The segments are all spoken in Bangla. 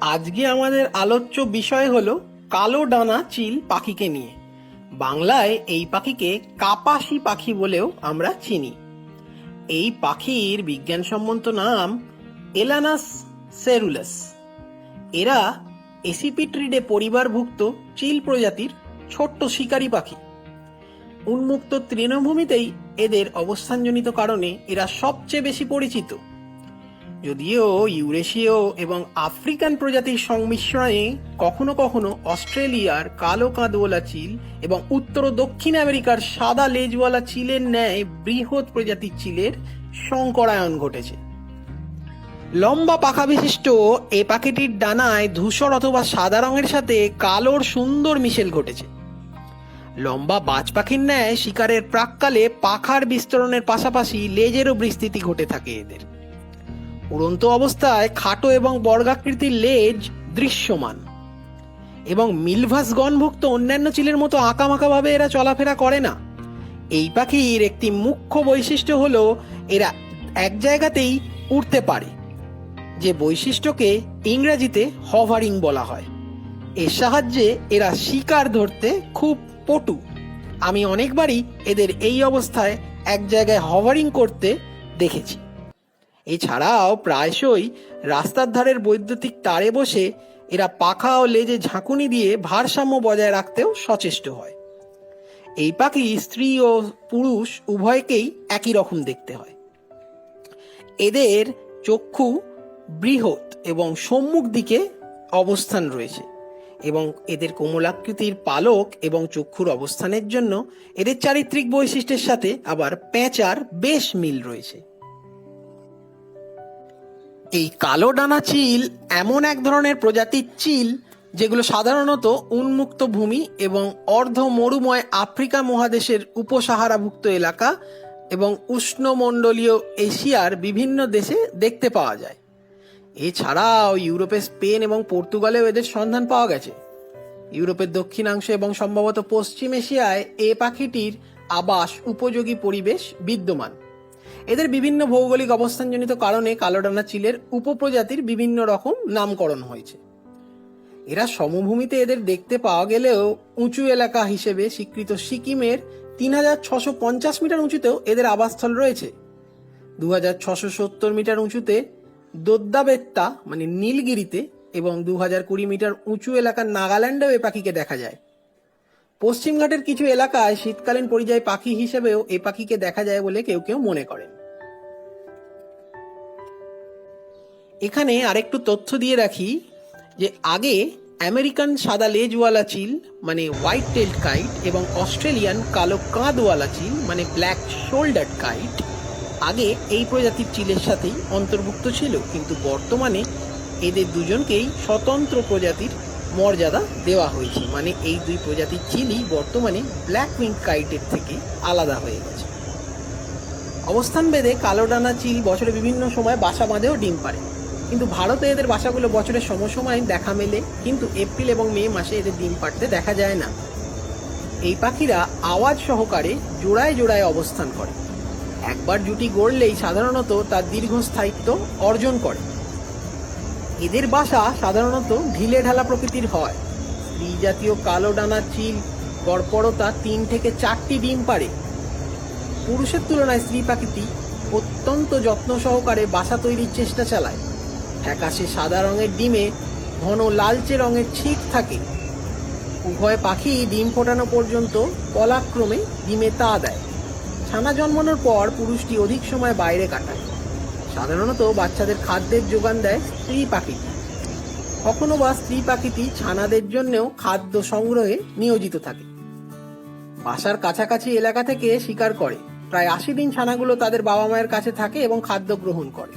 আজকে আমাদের আলোচ্য বিষয় হলো কালো ডানা চিল পাখিকে নিয়ে। বাংলায় এই পাখিকে কাপাসি পাখি বলেও আমরা চিনি। এই পাখির বিজ্ঞানসম্মত নাম এলানাস সেরুলাস। এরা এসিপিট্রিডে পরিবারভুক্ত চিল প্রজাতির ছোট্ট শিকারী পাখি। উন্মুক্ত তৃণভূমিতেই এদের অবস্থানজনিত কারণে এরা সবচেয়ে বেশি পরিচিত। যদিও ইউরেশীয় এবং আফ্রিকান প্রজাতির সংমিশ্রণে কখনো কখনো অস্ট্রেলিয়ার কালো কাঁদওয়ালা চিল এবং উত্তর ও দক্ষিণ আমেরিকার সাদা লেজওয়ালা চিলের ন্যায় বৃহৎ প্রজাতির চিলের সংকরায়ন ঘটেছে। লম্বা পাখা বিশিষ্ট এ পাখিটির ডানায় ধূসর অথবা সাদা রঙের সাথে কালোর সুন্দর মিশেল ঘটেছে। লম্বা বাজ পাখির ন্যায় শিকারের প্রাককালে পাখার বিস্তরণের পাশাপাশি লেজেরও বিস্তৃতি ঘটে থাকে এদের। উড়ন্ত অবস্থায় খাটো এবং বর্গাকৃতির লেজ দৃশ্যমান। এবং মিলভাস গণভুক্ত অন্যান্য চিলের মতো আঁকামাঁকাভাবে এরা চলাফেরা করে না। এই পাখির একটি মুখ্য বৈশিষ্ট্য হল, এরা এক জায়গাতেই উড়তে পারে, যে বৈশিষ্ট্যকে ইংরেজিতে হভারিং বলা হয়। এর সাহায্যে এরা শিকার ধরতে খুব পটু। আমি অনেকবারই এদের এই অবস্থায় এক জায়গায় হভারিং করতে দেখেছি। এছাড়াও প্রায়শই রাস্তার ধারের বৈদ্যুতিক তারে বসে এরা পাখা ও লেজে ঝাঁকুনি দিয়ে ভারসাম্য বজায় রাখতেও সচেষ্ট হয়। এই পাখি স্ত্রী ও পুরুষ উভয়কেই একই রকম দেখতে হয়। এদের চক্ষু বৃহৎ এবং সম্মুখ দিকে অবস্থান রয়েছে এবং এদের কোমলাকৃতির পালক এবং চক্ষুর অবস্থানের জন্য এদের চারিত্রিক বৈশিষ্ট্যের সাথে আবার পেঁচার বেশ মিল রয়েছে। এই কালো ডানা চিল এমন এক ধরনের প্রজাতির চিল যেগুলো সাধারণত উন্মুক্ত ভূমি এবং অর্ধ মরুময় আফ্রিকা মহাদেশের উপসাহারাভুক্ত এলাকা এবং উষ্ণমণ্ডলীয় এশিয়ার বিভিন্ন দেশে দেখতে পাওয়া যায়। এছাড়াও ইউরোপের স্পেন এবং পর্তুগালেও এদের সন্ধান পাওয়া গেছে। ইউরোপের দক্ষিণাংশ এবং সম্ভবত পশ্চিম এশিয়ায় এ পাখিটির আবাস উপযোগী পরিবেশ বিদ্যমান। এদের বিভিন্ন ভৌগোলিক অবস্থানজনিত কারণে কালোডানা চিলের উপপ্রজাতির বিভিন্ন রকম নামকরণ হয়েছে। এরা সমভূমিতে এদের দেখতে পাওয়া গেলেও উঁচু এলাকা হিসেবে স্বীকৃত সিকিমের তিন হাজার ছশো পঞ্চাশ মিটার উঁচুতেও এদের আবাসস্থল রয়েছে। দু হাজার ছশো সত্তর মিটার উঁচুতে দোদ্দাবেত্তা মানে নীলগিরিতে, এবং দু হাজার কুড়ি মিটার উঁচু এলাকার নাগাল্যান্ডেও এ পাখিকে দেখা যায়। পশ্চিমঘাটের কিছু এলাকায় শীতকালীন পরিযায়ী পাখি হিসেবেও এ পাখিকে দেখা যায় বলে কেউ কেউ মনে করেন। এখানে আরেকটু তথ্য দিয়ে রাখি যে আগে আমেরিকান সাদা লেজওয়ালা চিল মানে হোয়াইট টেল্ড কাইট, এবং অস্ট্রেলিয়ান কালো কাঁধওয়ালা চিল মানে ব্ল্যাক শোল্ডার কাইট, আগে এই প্রজাতির চিলের সাথেই অন্তর্ভুক্ত ছিল। কিন্তু বর্তমানে এদের দুজনকেই স্বতন্ত্র প্রজাতির মর্যাদা দেওয়া হয়েছে। মানে এই দুই প্রজাতির চিলি বর্তমানে ব্ল্যাক উইং কাইটের থেকে আলাদা হয়ে গেছে। অবস্থান ভেদে কালো ডানা চিল বছরে বিভিন্ন সময় বাসা বাঁধেও ডিম পারে কিন্তু ভারতে এদের বাসাগুলো বছরের সমসময় দেখা মেলে, কিন্তু এপ্রিল এবং মে মাসে এদের ডিম পাড়তে দেখা যায় না। এই পাখিরা আওয়াজ সহকারে জোড়ায় জোড়ায় অবস্থান করে। একবার জুটি গড়লেই সাধারণত তার দীর্ঘস্থায়িত্ব অর্জন করে। এদের বাসা সাধারণত ঢিলে ঢালা প্রকৃতির হয়। স্ত্রী জাতীয় কালো ডানা, চিল, গড়পড়তা তিন থেকে চারটি ডিম পারে পুরুষের তুলনায় স্ত্রী পাখিটি অত্যন্ত যত্ন সহকারে বাসা তৈরির চেষ্টা চালায়। ফ্যাকাশে সাদা রঙের ডিমে ঘন লালচে রঙের ছিট থাকে। উভয় পাখি ডিম ফোটানো পর্যন্ত পলাক্রমে ডিমে তা দেয়। ছানা জন্মানোর পর পুরুষটি অধিক সময় বাইরে কাটায়। সাধারণত বাচ্চাদের খাদ্যের যোগান দেয় স্ত্রী পাখিটি কখনো বা স্ত্রী পাখিটি ছানাদের জন্যও খাদ্য সংগ্রহে নিয়োজিত থাকে। বাসার কাছাকাছি এলাকা থেকে শিকার করে। প্রায় আশি দিন ছানাগুলো তাদের বাবা মায়ের কাছে থাকে এবং খাদ্য গ্রহণ করে।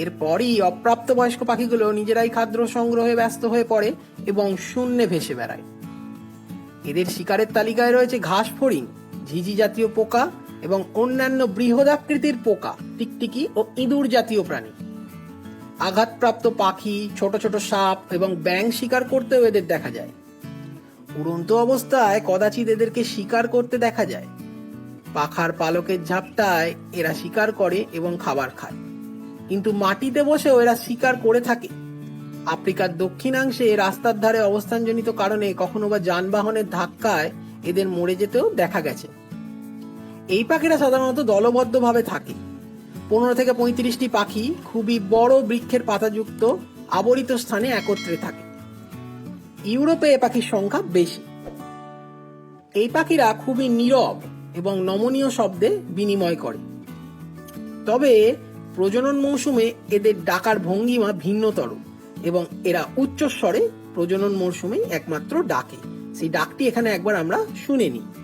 এরপরই অপ্রাপ্তবয়স্ক পাখিগুলো নিজেরাই খাদ্য সংগ্রহে ব্যস্ত হয়ে পড়ে এবং শূন্যে ভেসে বেড়ায়। এদের শিকারের তালিকায় রয়েছে ঘাস ফড়িং, ঝিঝি জাতীয় পোকা এবং অন্যান্য বৃহদাকৃতির পোকা, টিকটিকি ও ইঁদুর জাতীয় প্রাণী। আঘাতপ্রাপ্ত পাখি, ছোট ছোট সাপ এবং ব্যাং শিকার করতেও এদের দেখা যায়। উড়ন্ত অবস্থায় কদাচিৎ এদেরকে শিকার করতে দেখা যায়। পাখার পালকের ঝাপটায় এরা শিকার করে এবং খাবার খায়। কিন্তু মাটিতে বসেও এরা শিকার করে থাকে। আফ্রিকার দক্ষিণাংশে রাস্তার ধারে অবস্থানজনিত কারণে কখনো বা যানবাহনের ধাক্কায় এদের মরে যেতেও দেখা গেছে। এই পাখিরা সাধারণত দলবদ্ধভাবে থাকে। পনেরো থেকে পঁয়ত্রিশটি পাখি খুবই বড় বৃক্ষের পাতাযুক্ত, আবরিত স্থানে একত্রে থাকে। ইউরোপে এ পাখির সংখ্যা বেশি। এই পাখিরা খুবই নীরব এবং নমনীয় শব্দে বিনিময় করে। তবে প্রজনন মৌসুমে এদের ডাকার ভঙ্গিমা ভিন্নতর এবং এরা উচ্চস্বরে প্রজনন মৌসুমে একমাত্র ডাকে। সেই ডাকটি এখানে একবার আমরা শুনে নিই।